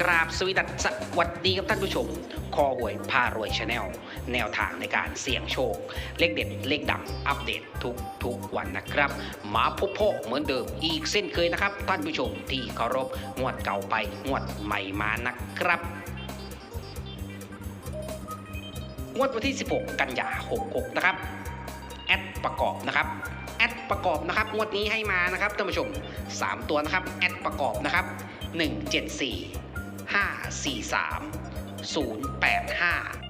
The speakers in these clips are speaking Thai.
กราบสวีดัสสวัสดีครับท่านผู้ชม คอหวยพารวยชาแนลแนวทางในการเสี่ยงโชค เลขเด็ด เลขดังอัปเดตทุกทุกวันนะครับ มาพบพ่อเหมือนเดิมอีกเส้นเคยนะครับ ท่านผู้ชมที่เคารพงวดเก่าไปงวดใหม่มานะครับงวดวันที่ 16 กันยา66 นะครับ แอดประกอบนะครับ แอดประกอบนะครับ งวดนี้ให้มานะครับท่านผู้ชม 3 ตัวนะครับ แอดประกอบนะครับ 174 543 085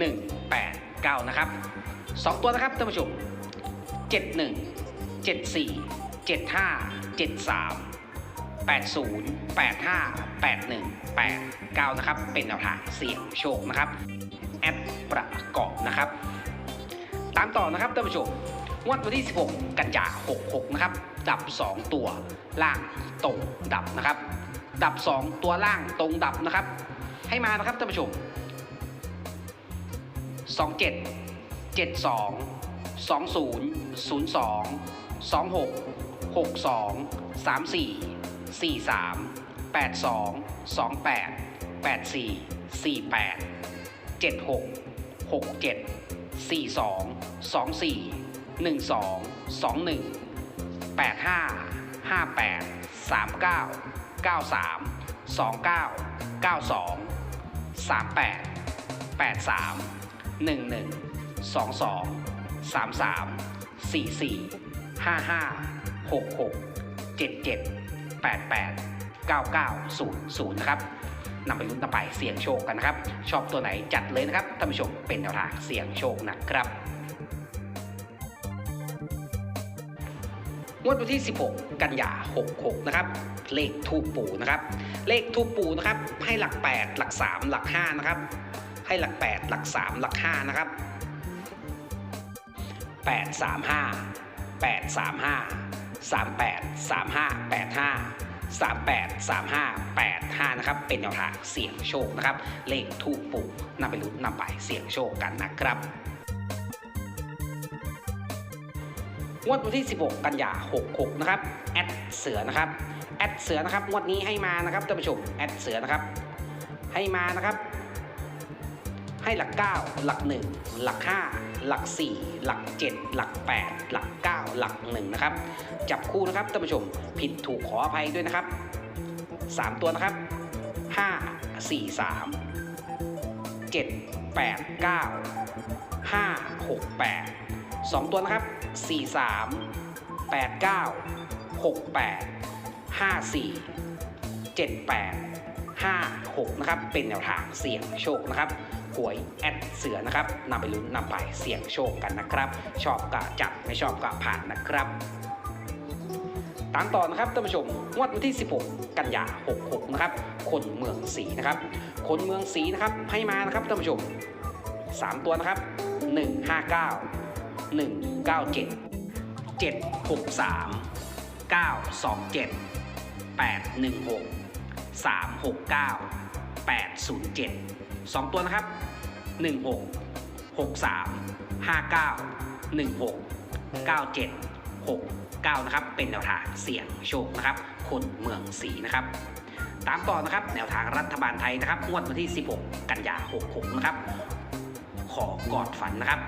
189 นะครับ 2 ตัวนะครับท่านผู้ชม 71 74 75 73 80 85 81 89 นะครับ เป็นแนวทางเสี่ยงโชคนะครับ แอดประกอบนะครับ ตามต่อนะครับท่านผู้ชมงวดวันที่ 16 กันยา66 นะครับ ดับ 2 ตัว ล่างตรงดับนะครับ ดับ 2 ตัวล่างตรงดับนะครับ ให้มานะครับท่านผู้ชม 27 72 20 02 26 62 34 43 82 28 84 48 76 67 42 24 12 21 85 58 39 93 29 92 38 83 11 22 33 44 55 66 77 88 99 00นะครับนำไปลุ้นต่อไปเสี่ยงโชคกันนะครับ ชอบตัวไหนจัดเลยนะครับท่านผู้ชมเป็นแนวทางเสี่ยงโชคนะครับ งวดวันที่ 16 กันยา 66 นะครับ เลขทูปปู่นะครับ เลขทูปปู่นะครับ ให้หลัก 8 หลัก 3 หลัก 5 นะครับ ให้หลัก 8 หลัก 3 หลัก 5 นะครับ 8 3 5 8 3 5 3 8 3 5 8 5 38 35 85 นะครับ เป็นแนวทางเสี่ยงโชคนะครับ เลขทูปปู่นำไปลุ้นนำไปเสี่ยงโชคกันนะครับ งวดวันที่ 16 กันยา66 นะครับ แอดเสือนะครับ แอดเสือนะครับ งวดนี้ให้มานะครับท่านผู้ชม แอดเสือนะครับ ให้มานะครับ ให้หลัก 9 หลัก 1 หลัก 5 หลัก 4 หลัก 7 หลัก 8 หลัก 9 หลัก 1 นะครับ จับคู่นะครับท่านผู้ชม ผิดถูกขออภัยด้วยนะครับ 3 ตัวนะครับ 5 4 3 7 8 9 5 6 8 2 ตัวนะครับ 4 3 8 9 6 8 5 4 7 8 5 6 นะครับ เป็นแนวทางเสี่ยงโชคนะครับหวยแอดเสือนะครับนำไปลุ้นนำไปเสี่ยงโชคกันนะครับ ชอบก็จัดไม่ชอบก็ผ่านนะครับตามต่อนะครับท่านผู้ชมงวดวันที่ 16 กันยา 66 นะครับ คนเมืองศรีนะครับ คนเมืองศรีนะครับให้มานะครับท่านผู้ชม 3 ตัวนะครับ 159 197 763 927 816 369 807 2 ตัวนะครับ 16 63 59 16 97 69 นะครับ เป็นแนวทางเสี่ยงโชคนะครับ คนเมืองศรีนะครับ ตามต่อนะครับ แนวทางรัฐบาลไทยนะครับงวดวันที่ 16 กันยา 66 นะครับ ขอกอดฝันนะครับ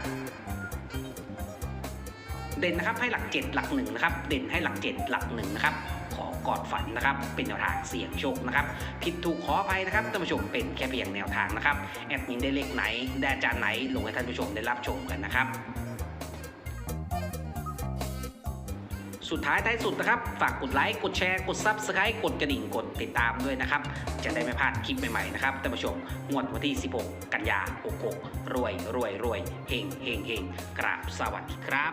เด่นนะครับให้หลัก 7 หลัก1นะครับเด่นให้หลัก 7 หลัก1นะครับขอกอดฝันนะครับเป็นแนวทางเสี่ยงโชคนะครับผิดถูกขออภัยนะครับท่านผู้ชมเป็นแค่เพียงแนวทางนะครับแอดมินได้เลขไหนได้อาจารย์ไหนลงให้ท่านผู้ชมได้รับชมกันนะครับสุดท้ายท้ายสุดนะครับ ฝากกดไลค์กดแชร์กดซับสไครต์กดกระดิ่งกดติดตามด้วยนะครับ จะได้ไม่พลาดคลิปใหม่ๆนะครับท่านผู้ชมงวดวันที่ 16 กันยา66 รวยรวยรวยเฮงเฮงเฮงกราบสวัสดีครับ